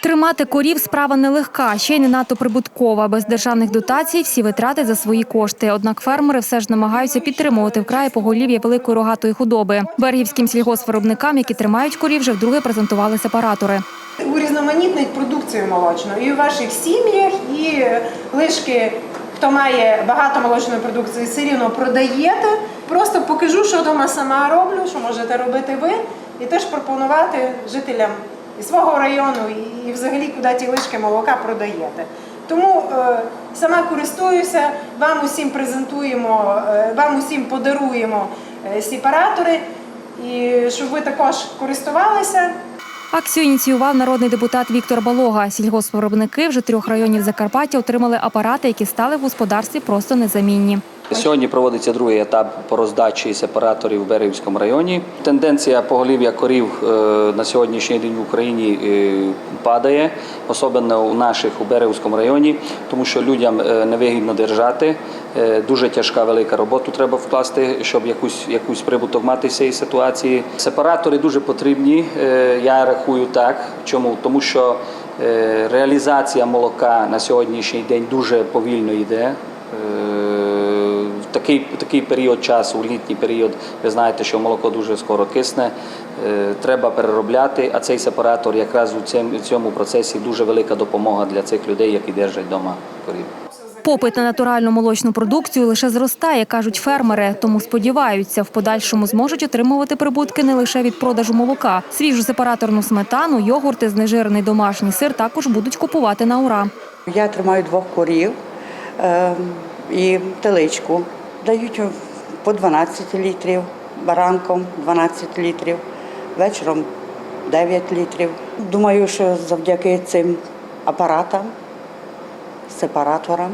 Тримати корів справа нелегка, ще й не надто прибуткова. Без державних дотацій всі витрати за свої кошти. Однак фермери все ж намагаються підтримувати вкрай поголів'я великої рогатої худоби. Бергівським сільгоспвиробникам, які тримають корів, вже вдруге презентували сепаратори. урізноманітнить продукцію молочну і у ваших сім'ях, і лишки, хто має багато молочної продукції, все рівно продаєте. Просто покажу, що вдома сама роблю, що можете робити ви, і теж пропонувати жителям і свого району, і, і взагалі куди ті лишки молока продаєте. Тому е, сама користуюся, вам усім презентуємо, е, вам усім подаруємо е, сепаратори, і щоб ви також користувалися. Акцію ініціював народний депутат Віктор Балога. Сільгоспвиробники вже трьох районів Закарпаття отримали апарати, які стали в господарстві просто незамінні. Сьогодні проводиться другий етап по роздачі сепараторів в Берегівському районі. Тенденція поголів'я корів е, на сьогоднішній день в Україні е, падає, особливо у наших у Берегівському районі, тому що людям е, невигідно держати. Дуже тяжка велика роботу треба вкласти, щоб якусь якусь прибуток мати з цієї ситуації. Сепаратори дуже потрібні. Я рахую так. Чому? Тому що реалізація молока на сьогоднішній день дуже повільно йде. Такий, такий період часу, у літній період, ви знаєте, що молоко дуже скоро кисне, е, треба переробляти, а цей сепаратор якраз у цьому, процесі дуже велика допомога для цих людей, які держать вдома корів. Попит на натуральну молочну продукцію лише зростає, кажуть фермери. Тому сподіваються, в подальшому зможуть отримувати прибутки не лише від продажу молока. Свіжу сепараторну сметану, йогурти, знежирений домашній сир також будуть купувати на ура. Я тримаю двох корів е, і теличку. Дають по 12 літрів, баранком 12 літрів, вечором 9 літрів. Думаю, що завдяки цим апаратам, сепараторам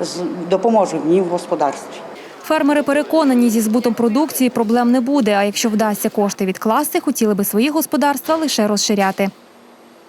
з- допоможу мені в господарстві. Фермери переконані, зі збутом продукції проблем не буде. А якщо вдасться кошти відкласти, хотіли би свої господарства лише розширяти.